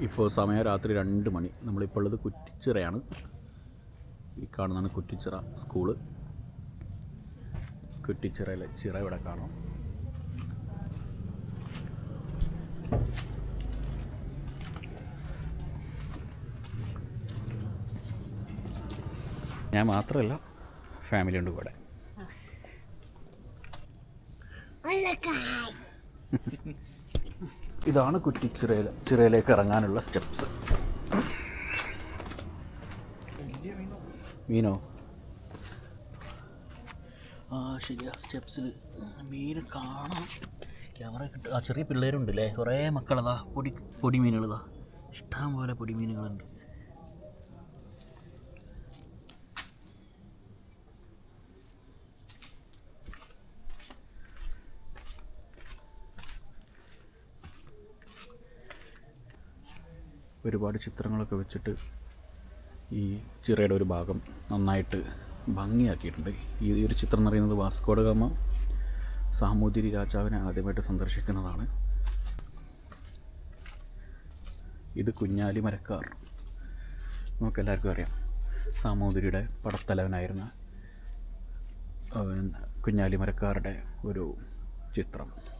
ഇപ്പോൾ സമയം രാത്രി രണ്ട് മണി. നമ്മളിപ്പോൾ ഉള്ളത് കുറ്റിച്ചിറയാണ്. ഈ കാണുന്നതാണ് കുറ്റിച്ചിറ സ്കൂൾ. കുറ്റിച്ചിറയിലെ ചിറ ഇവിടെ കാണാം. ഞാൻ മാത്രമല്ല ഫാമിലി ഉണ്ട് കൂടെ ഇതാണ് കുറ്റി ചിറയിൽ ചിറയിലേക്ക് ഇറങ്ങാനുള്ള സ്റ്റെപ്സ് മീനോ? ആ ശരിയാ സ്റ്റെപ്സിൽ മീൻ കാണാം. ക്യാമറ കിട്ടും ആ ചെറിയ പിള്ളേരുണ്ട് അല്ലേ കുറേ മക്കളതാ പൊടി പൊടി മീനുകളതാ ഇഷ്ടം പോലെ പൊടി മീനുകളുണ്ട് ഒരുപാട് ചിത്രങ്ങളൊക്കെ വെച്ചിട്ട് ഈ ചിറയുടെ ഒരു ഭാഗം നന്നായിട്ട് ഭംഗിയാക്കിയിട്ടുണ്ട്. ഈ ഒരു ചിത്രം എന്ന് പറയുന്നത് വാസ്കോഡ ഗാമ സാമൂതിരി രാജാവിനെ ആദ്യമായിട്ട് സന്ദർശിക്കുന്നതാണ്. ഇത് കുഞ്ഞാലി മരക്കാർ. നമുക്കെല്ലാവർക്കും അറിയാം. സാമൂതിരിയുടെ പടത്തലവനായിരുന്ന കുഞ്ഞാലി മരക്കാരുടെ ഒരു ചിത്രം.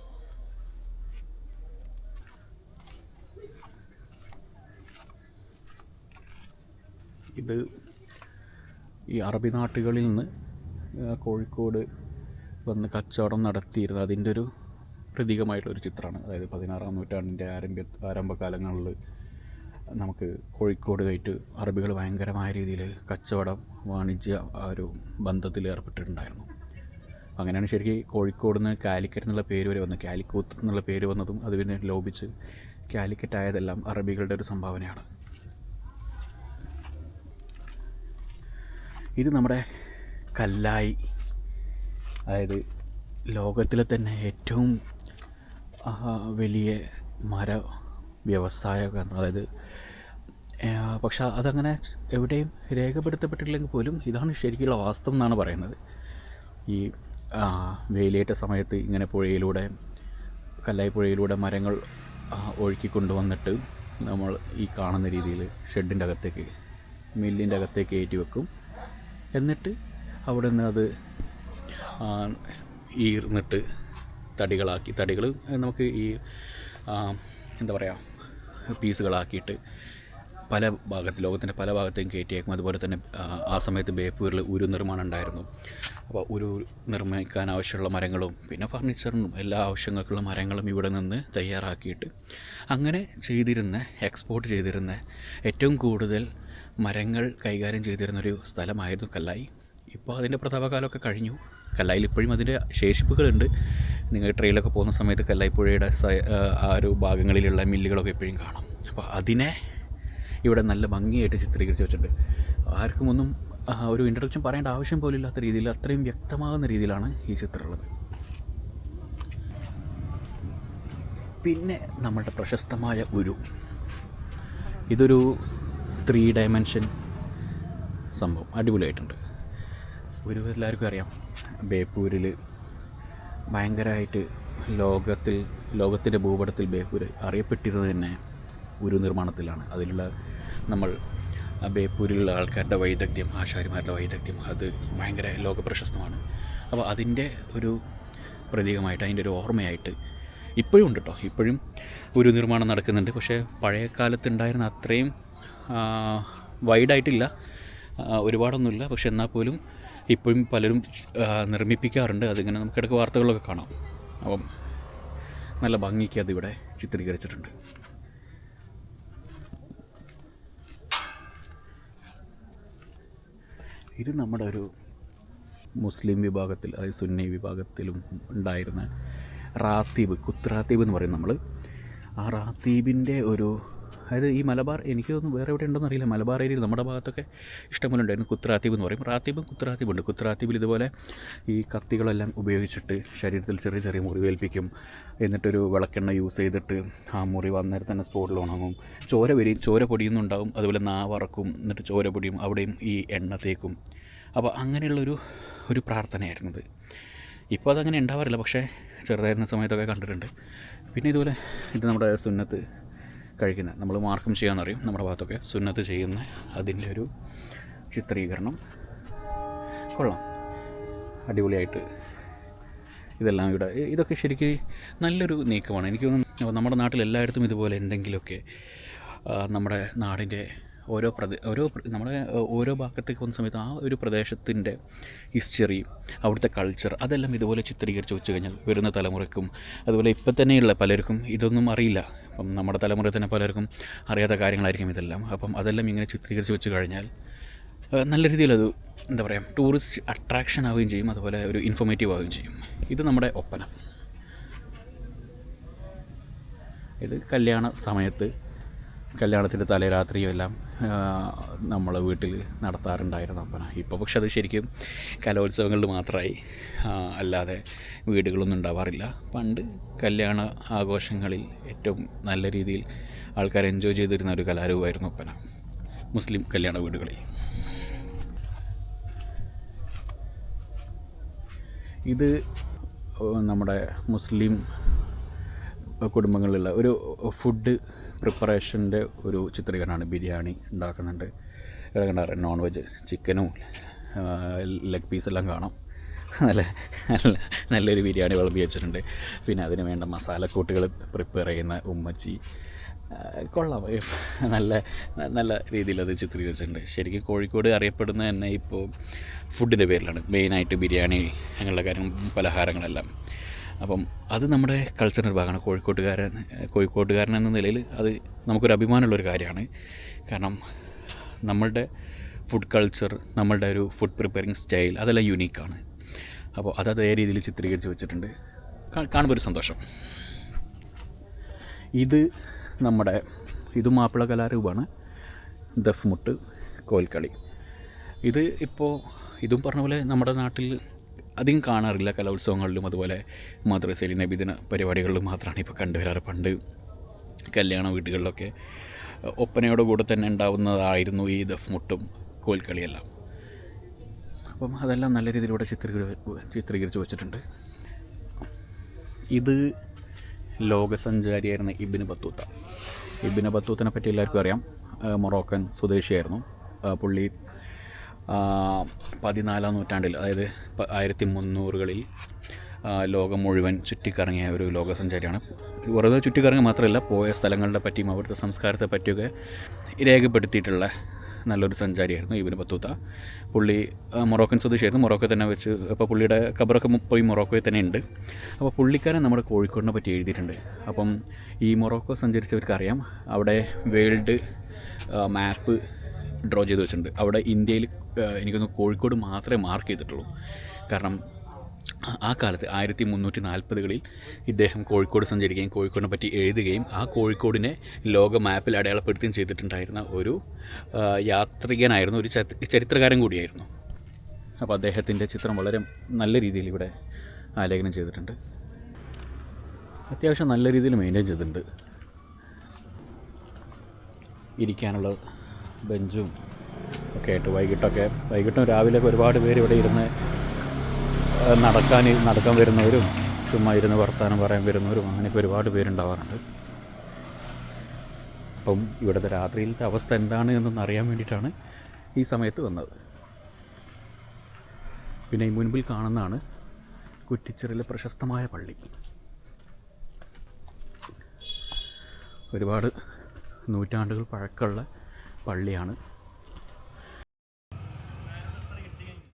ഇത് ഈ അറബി നാട്ടുകളിൽ നിന്ന് കോഴിക്കോട് വന്ന് കച്ചവടം നടത്തിയിരുന്നത് അതിന്റെ ഒരു പ്രതീകമായിട്ടുള്ളൊരു ചിത്രമാണ്. അതായത് പതിനാറാം നൂറ്റാണ്ടിന്റെ ആരംഭ ആരംഭകാലങ്ങളിൽ നമുക്ക് കോഴിക്കോട് ആയിട്ട് അറബികൾ ഭയങ്കരമായ രീതിയിൽ കച്ചവടം വാണിജ്യ ആ ഒരു ബന്ധത്തിൽ ഏർപ്പെട്ടിട്ടുണ്ടായിരുന്നു. അങ്ങനെയാണ് ശരിക്കും കോഴിക്കോട് നിന്ന് കാലിക്കറ്റ് എന്നുള്ള പേര് വരെ വന്നത്. കാലിക്കൂത്ത് എന്നുള്ള പേര് വന്നതും അത് പിന്നെ ലോപിച്ച് കാലിക്കറ്റ് ആയതെല്ലാം അറബികളുടെ ഒരു സംഭാവനയാണ്. ഇത് നമ്മുടെ കല്ലായി. അതായത് ലോകത്തിലെ തന്നെ ഏറ്റവും വലിയ മര വ്യവസായ അതായത് പക്ഷേ അതങ്ങനെ എവിടെയും രേഖപ്പെടുത്തപ്പെട്ടില്ലെങ്കിൽ പോലും ഇതാണ് ശരിക്കുള്ള വാസ്തവം എന്നാണ് പറയുന്നത്. ഈ വേലിയേറ്റ സമയത്ത് ഇങ്ങനെ പുഴയിലൂടെ കല്ലായി പുഴയിലൂടെ മരങ്ങൾ ഒഴുക്കിക്കൊണ്ടുവന്നിട്ട് ഒഴുക്കി കൊണ്ടുവന്നിട്ട് നമ്മൾ ഈ കാണുന്ന രീതിയിൽ ഷെഡിന്റെ അകത്തേക്ക് മില്ലിന്റെ അകത്തേക്ക് ഏറ്റി വെക്കും. എന്നിട്ട് അവിടെ നിന്ന് അത് ഈർന്നിട്ട് തടികളാക്കി തടികൾ നമുക്ക് ഈ എന്താ പറയുക പീസുകളാക്കിയിട്ട് പല ഭാഗത്ത് ലോകത്തിന്റെ പല ഭാഗത്തേക്കും കയറ്റിയേക്കും. അതുപോലെ തന്നെ ആ സമയത്ത് ബേപ്പൂരിൽ ഉരു നിർമ്മാണം ഉണ്ടായിരുന്നു. അപ്പോൾ ഉരു നിർമ്മിക്കാൻ ആവശ്യമുള്ള മരങ്ങളും പിന്നെ ഫർണിച്ചറിനും എല്ലാ ആവശ്യങ്ങൾക്കുള്ള മരങ്ങളും ഇവിടെ നിന്ന് തയ്യാറാക്കിയിട്ട് അങ്ങനെ ചെയ്തിരുന്ന എക്സ്പോർട്ട് ചെയ്തിരുന്ന ഏറ്റവും കൂടുതൽ മരങ്ങൾ കൈകാര്യം ചെയ്തിരുന്നൊരു സ്ഥലമായിരുന്നു കല്ലായി. ഇപ്പോൾ അതിന്റെ പ്രതാപകാലമൊക്കെ കഴിഞ്ഞു. കല്ലായിൽ ഇപ്പോഴും അതിന്റെ ശേഷിപ്പുകളുണ്ട്. നിങ്ങൾ ട്രെയിലൊക്കെ പോകുന്ന സമയത്ത് കല്ലായി പുഴയുടെ ആ, ഒരു ഭാഗങ്ങളിലുള്ള മില്ലുകളൊക്കെ ഇപ്പോഴും കാണാം. അപ്പോൾ അതിനെ ഇവിടെ നല്ല ഭംഗിയായിട്ട് ചിത്രീകരിച്ച് വെച്ചിട്ടുണ്ട്. ആർക്കും ഒന്നും ഒരു ഇൻട്രൊഡക്ഷൻ പറയേണ്ട ആവശ്യം പോലും ഇല്ലാത്ത രീതിയിൽ അത്രയും വ്യക്തമാകുന്ന രീതിയിലാണ് ഈ ചിത്രമുള്ളത്. പിന്നെ നമ്മളുടെ പ്രശസ്തമായ ഉരു. ഇതൊരു ത്രീ ഡയമെൻഷൻ സംഭവം അടിപൊളിയായിട്ടുണ്ട്. ഒരു എല്ലാവർക്കും അറിയാം. ബേപ്പൂരിൽ ഭയങ്കരമായിട്ട് ലോകത്തിൽ ലോകത്തിന്റെ ഭൂപടത്തിൽ ബേപ്പൂർ അറിയപ്പെട്ടിരുന്നത് തന്നെ ഒരു നിർമ്മാണത്തിലാണ്. അതിലുള്ള നമ്മൾ ബേപ്പൂരിലുള്ള ആൾക്കാരുടെ വൈദഗ്ധ്യം ആശാരിമാരുടെ വൈദഗ്ധ്യം അത് ഭയങ്കര ലോകപ്രശസ്തമാണ്. അപ്പോൾ അതിന്റെ ഒരു പ്രതീകമായിട്ട് അതിന്റെ ഒരു ഓർമ്മയായിട്ട് ഇപ്പോഴും ഉണ്ട് കേട്ടോ ഇപ്പോഴും ഒരു നിർമ്മാണം നടക്കുന്നുണ്ട്. പക്ഷേ പഴയ കാലത്തുണ്ടായിരുന്ന അത്രയും വൈഡായിട്ടില്ല. ഒരുപാടൊന്നുമില്ല. പക്ഷെ എന്നാൽ പോലും ഇപ്പോഴും പലരും നിർമ്മിപ്പിക്കാറുണ്ട്. അതിങ്ങനെ നമുക്ക് ഇടയ്ക്ക് വാർത്തകളൊക്കെ കാണാം. അപ്പം നല്ല ഭംഗിക്ക് അതിവിടെ ചിത്രീകരിച്ചിട്ടുണ്ട്. ഇത് നമ്മുടെ ഒരു മുസ്ലിം വിഭാഗത്തിൽ അതായത് സുന്നി വിഭാഗത്തിലും ഉണ്ടായിരുന്ന റാത്തീബ് കുത്രാത്തീബ് എന്ന് പറയും നമ്മൾ ആ റാത്തീബിന്റെ ഒരു അതായത് ഈ മലബാർ എനിക്ക് തോന്നുന്നു വേറെ എവിടെ ഉണ്ടെന്ന് അറിയില്ല. മലബാർ ഏരിയയിൽ നമ്മുടെ ഭാഗത്തൊക്കെ ഇഷ്ടംപോലെ ഉണ്ടായിരുന്നു കുത്രാത്തീബ് എന്ന് പറയും. റാത്തീബും കുത്രാത്തീബും ഉണ്ട് കുത്രാത്തീബിൽ ഇതുപോലെ ഈ കത്തികളെല്ലാം ഉപയോഗിച്ചിട്ട് ശരീരത്തിൽ ചെറിയ ചെറിയ മുറിവേൽപ്പിക്കും എന്നിട്ടൊരു വിളക്കെണ്ണ യൂസ് ചെയ്തിട്ട് ആ മുറി വന്നേരം തന്നെ സ്പോട്ടിൽ ഉണങ്ങും. ചോര വരി ചോര പൊടിയുന്നുണ്ടാവും. അതുപോലെ നാവറക്കും എന്നിട്ട് ചോര പൊടിയും അവിടെയും ഈ എണ്ണ തേക്കും. അപ്പോൾ അങ്ങനെയുള്ളൊരു ഒരു പ്രാർത്ഥനയായിരുന്നത് ഇപ്പോൾ അതങ്ങനെ ഉണ്ടാവാറില്ല. പക്ഷേ ചെറുതായിരുന്ന സമയത്തൊക്കെ കണ്ടിട്ടുണ്ട്. പിന്നെ ഇതുപോലെ ഇത് നമ്മുടെ സുന്നത്ത് കഴിക്കുന്നത്. നമ്മൾ മാർക്കം ചെയ്യാമെന്നറിയും നമ്മുടെ ഭാഗത്തൊക്കെ. സുന്നത്ത് ചെയ്യുന്ന അതിന്റെ ഒരു ചിത്രീകരണം. കൊള്ളാം. അടിപൊളിയായിട്ട് ഇതെല്ലാം ഇവിടെ ഇതൊക്കെ ശരിക്കും നല്ലൊരു നീക്കമാണ്. എനിക്ക് തോന്നുന്നു നമ്മുടെ നാട്ടിൽ എല്ലായിടത്തും ഇതുപോലെ എന്തെങ്കിലുമൊക്കെ നമ്മുടെ നാടിന്റെ ഓരോ പ്രദേ ഓരോ നമ്മൾ ഓരോ ഭാഗത്തേക്ക് പോകുന്ന സമയത്ത് ആ ഒരു പ്രദേശത്തിന്റെ ഹിസ്റ്ററി അവിടുത്തെ കൾച്ചർ അതെല്ലാം ഇതുപോലെ ചിത്രീകരിച്ച് വെച്ച് കഴിഞ്ഞാൽ വരുന്ന തലമുറയ്ക്കും അതുപോലെ ഇപ്പം തന്നെയുള്ള പലർക്കും ഇതൊന്നും അറിയില്ല. അപ്പം നമ്മുടെ തലമുറ തന്നെ പലർക്കും അറിയാത്ത കാര്യങ്ങളായിരിക്കും ഇതെല്ലാം. അപ്പം അതെല്ലാം ഇങ്ങനെ ചിത്രീകരിച്ച് വെച്ച് കഴിഞ്ഞാൽ നല്ല രീതിയിലത് എന്താ പറയുക ടൂറിസ്റ്റ് അട്രാക്ഷൻ ആവുകയും ചെയ്യും അതുപോലെ ഒരു ഇൻഫോർമേറ്റീവ് ആവുകയും ചെയ്യും. ഇത് നമ്മുടെ ഒപ്പന. ഇത് കല്യാണ സമയത്ത് കല്യാണത്തിന്റെ തലേരാത്രിയും എല്ലാം നമ്മൾ വീട്ടിൽ നടത്താറുണ്ടായിരുന്നു അപ്പന. ഇപ്പോൾ പക്ഷെ അത് ശരിക്കും കലോത്സവങ്ങളിൽ മാത്രമായി. അല്ലാതെ വീടുകളൊന്നും ഉണ്ടാവാറില്ല. പണ്ട് കല്യാണ ആഘോഷങ്ങളിൽ ഏറ്റവും നല്ല രീതിയിൽ ആൾക്കാർ എൻജോയ് ചെയ്തിരുന്ന ഒരു കലാരൂപമായിരുന്നു ഒപ്പന മുസ്ലിം കല്യാണ വീടുകളിൽ. ഇത് നമ്മുടെ മുസ്ലിം കുടുംബങ്ങളിലുള്ള ഒരു ഫുഡ് പ്രിപ്പറേഷന്റെ ഒരു ചിത്രീകരണമാണ് ബിരിയാണി ഉണ്ടാക്കുന്നുണ്ട്. കണ്ടാറ് നോൺ വെജ് ചിക്കനും ലെഗ് പീസെല്ലാം കാണാം. നല്ല നല്ല നല്ലൊരു ബിരിയാണി വിളമ്പി വെച്ചിട്ടുണ്ട്. പിന്നെ അതിന് വേണ്ട മസാലക്കൂട്ടുകൾ പ്രിപ്പയർ ചെയ്യുന്ന ഉമ്മച്ചി. കൊള്ളാം. നല്ല നല്ല രീതിയിൽ അത് ചിത്രീകരിച്ചിട്ടുണ്ട്. ശരിക്കും കോഴിക്കോട് അറിയപ്പെടുന്ന തന്നെ ഇപ്പോൾ ഫുഡിന്റെ പേരിലാണ്. മെയിനായിട്ട് ബിരിയാണി അങ്ങനെയുള്ള കാര്യം പലഹാരങ്ങളെല്ലാം. അപ്പം അത് നമ്മുടെ കൾച്ചറിന്റെ ഭാഗമാണ് കോഴിക്കോട്ടുകാരൻ കോഴിക്കോട്ടുകാരൻ എന്ന നിലയിൽ അത് നമുക്കൊരു അഭിമാനമുള്ളൊരു കാര്യമാണ്. കാരണം നമ്മളുടെ ഫുഡ് കൾച്ചർ നമ്മളുടെ ഒരു ഫുഡ് പ്രിപ്പയറിങ് സ്റ്റൈൽ അതെല്ലാം യുണീക്കാണ് അപ്പോൾ അത് അതേ രീതിയിൽ ചിത്രീകരിച്ച് വെച്ചിട്ടുണ്ട്. കാണുമ്പോൾ ഒരു സന്തോഷം. ഇത് നമ്മുടെ ഇത് മാപ്പിള കലാരൂപമാണ്. ദഫ് മുട്ട് കോൽക്കളി. ഇത് ഇപ്പോൾ ഇതും പറഞ്ഞ പോലെ നമ്മുടെ നാട്ടിൽ അധികം കാണാറില്ല കലോത്സവങ്ങളിലും അതുപോലെ മദ്രസയിൽ നബിദിന പരിപാടികളിലും മാത്രമാണ് ഇപ്പോൾ കണ്ടുവരാറ്. പണ്ട് കല്യാണ വീടുകളിലൊക്കെ ഒപ്പനയുടെ കൂടെ തന്നെ ഉണ്ടാവുന്നതായിരുന്നു ഈ ദഫ്മുട്ടും കോൽക്കളിയെല്ലാം. അപ്പം അതെല്ലാം നല്ല രീതിയിലൂടെ ചിത്രീകരി ചിത്രീകരിച്ച് വെച്ചിട്ടുണ്ട്. ഇത് ലോകസഞ്ചാരിയായിരുന്ന ഇബിന് ബത്തൂത്ത. ഇബിന് ബത്തൂത്തിനെ പറ്റി എല്ലാവർക്കും അറിയാം. മൊറോക്കൻ സ്വദേശിയായിരുന്നു. പുള്ളി പതിനാലാം നൂറ്റാണ്ടിൽ അതായത് ആയിരത്തി മുന്നൂറുകളിൽ ലോകം മുഴുവൻ ചുറ്റിക്കറങ്ങിയ ഒരു ലോകസഞ്ചാരിയാണ്. വെറുതെ ചുറ്റിക്കറങ്ങുക മാത്രമല്ല പോയ സ്ഥലങ്ങളുടെ പറ്റിയും അവിടുത്തെ സംസ്കാരത്തെ പറ്റിയൊക്കെ രേഖപ്പെടുത്തിയിട്ടുള്ള നല്ലൊരു സഞ്ചാരിയായിരുന്നു ഇബിന് ബത്തൂത്ത. പുള്ളി മൊറോക്കൻ സ്വദേശിയായിരുന്നു. മൊറോക്കോ തന്നെ വെച്ച് അപ്പോൾ പുള്ളിയുടെ ഖബറൊക്കെ പോയി മൊറോക്കോയിൽ തന്നെ ഉണ്ട്. അപ്പോൾ പുള്ളിക്കാരൻ നമ്മുടെ കോഴിക്കോടിനെ പറ്റി എഴുതിയിട്ടുണ്ട്. അപ്പം ഈ മൊറോക്കോ സഞ്ചരിച്ചവർക്കറിയാം അവിടെ വേൾഡ് മാപ്പ് ഡ്രോ ചെയ്ത് വെച്ചിട്ടുണ്ട്. അവിടെ ഇന്ത്യയിൽ എനിക്കൊന്ന് കോഴിക്കോട് മാത്രമേ മാർക്ക് ചെയ്തിട്ടുള്ളൂ. കാരണം ആ- കാലത്ത് ആയിരത്തി മുന്നൂറ്റി നാൽപ്പതുകളിൽ ഇദ്ദേഹം കോഴിക്കോട് സഞ്ചരിക്കുകയും കോഴിക്കോടിനെ പറ്റി എഴുതുകയും ആ കോഴിക്കോടിനെ ലോക മാപ്പിൽ അടയാളപ്പെടുത്തുകയും ചെയ്തിട്ടുണ്ടായിരുന്ന ഒരു യാത്രികനായിരുന്നു ഒരു ചരി- ചരിത്രകാരൻ കൂടിയായിരുന്നു. അപ്പോൾ അദ്ദേഹത്തിന്റെ ചിത്രം വളരെ നല്ല രീതിയിൽ ഇവിടെ ആലേഖനം ചെയ്തിട്ടുണ്ട്. അത്യാവശ്യം നല്ല രീതിയിൽ മെയിന്റെയിൻ ചെയ്തിട്ടുണ്ട്. ഇരിക്കാനുള്ള ബെഞ്ചും ഒക്കെ ആയിട്ട് വൈകിട്ടൊക്കെ. വൈകിട്ടും രാവിലെയൊക്കെ ഒരുപാട് പേര് ഇവിടെ ഇരുന്ന് നടക്കാൻ നടക്കാൻ വരുന്നവരും ചുമ്മാ ഇരുന്ന് വർത്തമാനം പറയാൻ വരുന്നവരും അങ്ങനെയൊക്കെ ഒരുപാട് പേരുണ്ടാവാറുണ്ട്. അപ്പം ഇവിടുത്തെ രാത്രിയിലത്തെ അവസ്ഥ എന്താണ് എന്നൊന്ന് അറിയാൻ വേണ്ടിയിട്ടാണ് ഈ സമയത്ത് വന്നത്. പിന്നെ ഈ മുൻപിൽ കാണുന്നതാണ് കുറ്റിച്ചിറയിലെ പ്രശസ്തമായ പള്ളി. ഒരുപാട് നൂറ്റാണ്ടുകൾ പഴക്കമുള്ള പള്ളിയാണ്.